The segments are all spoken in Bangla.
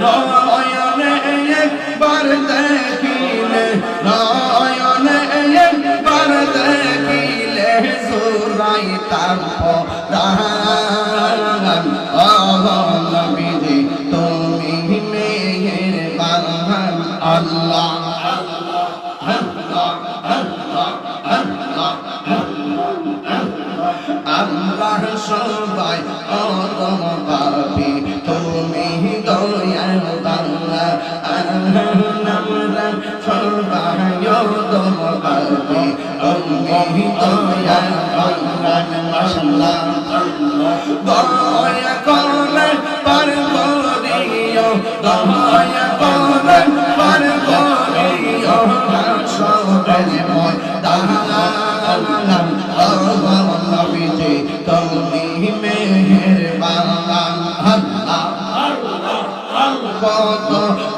নয়নে একবার দেখিলে নয়নে একবার দেখিলে সুরাই তার পরাণ নবীজি তুমি মেহের বাহান আল্লাহ সবাই পাপি নামরাম সর্বায়ত মহালকে অমোহিত অন্ধান মশলা দয়া করে পার করিও দয়া করে পার করিও সবাই মই দাহালাম আল্লাহ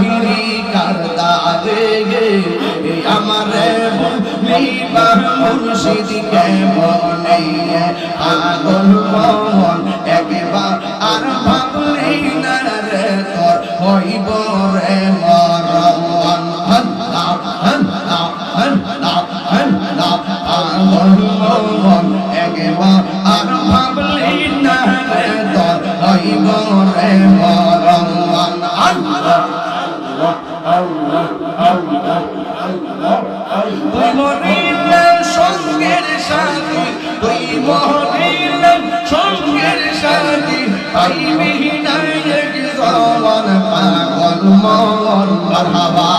বাহিনী কারদা দেগে আমার আর ভাবলেই না রে তোর হইব রে মরম হন লাভ হন লাভ হন লাভ হন লাভ পাগল একবার আর তুই মরিলেন সঙ্গের সাথী তুই মরিলেন সঙ্গের সাথী, তাই মিহিনায় কি জবান পাগল মন মারহাবা।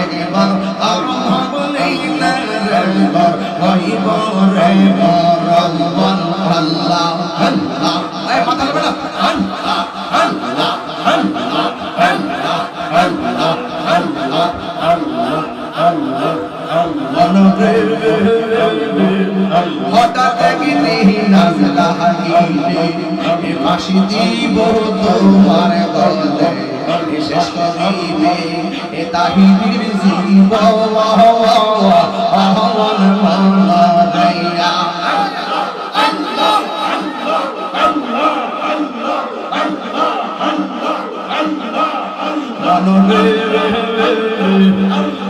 একবার আল্লাহ বলিলেন রেবার হইব রেবার মাথা লাগবে না। ফাঁসি দিব তোমার গলদে শেষ করিবে এ তাহিনীর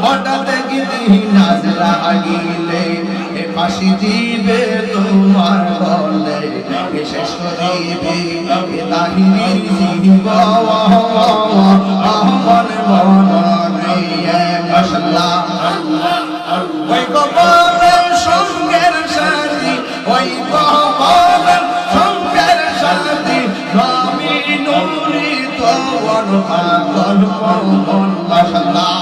হঠাৎ কি দিহি নাজরা ফাঁসি দিবে তোমার বলে শেষ করিবে তাহিনীর জীব আহ্বান মন মশাল্লাহ ওই কপালের সঙ্গের সাথী, ওই কপালের সঙ্গের সাথী নবী নুরি তোর পাগল মন মাশাল্লাহ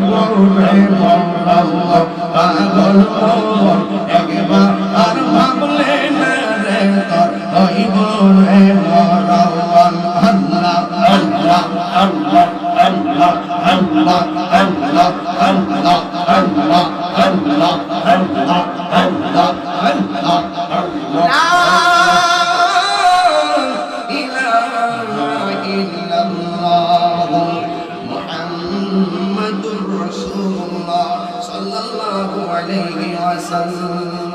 নুরি তোর পাগল মাশাল্লাহ একবার আর ভাবলে ভাবলে রে তোর ওই মরে মরণ আল্লাহ আল্লাহ আল্লাহ আল্লাহ আল্লাহ আল্লাহ আল্লাহ আল্লাহ আল্লাহ আল্লাহ আল্লাহ আল্লাহ সাল্লাল্লাহু আলাইহি ওয়াসাল্লাম।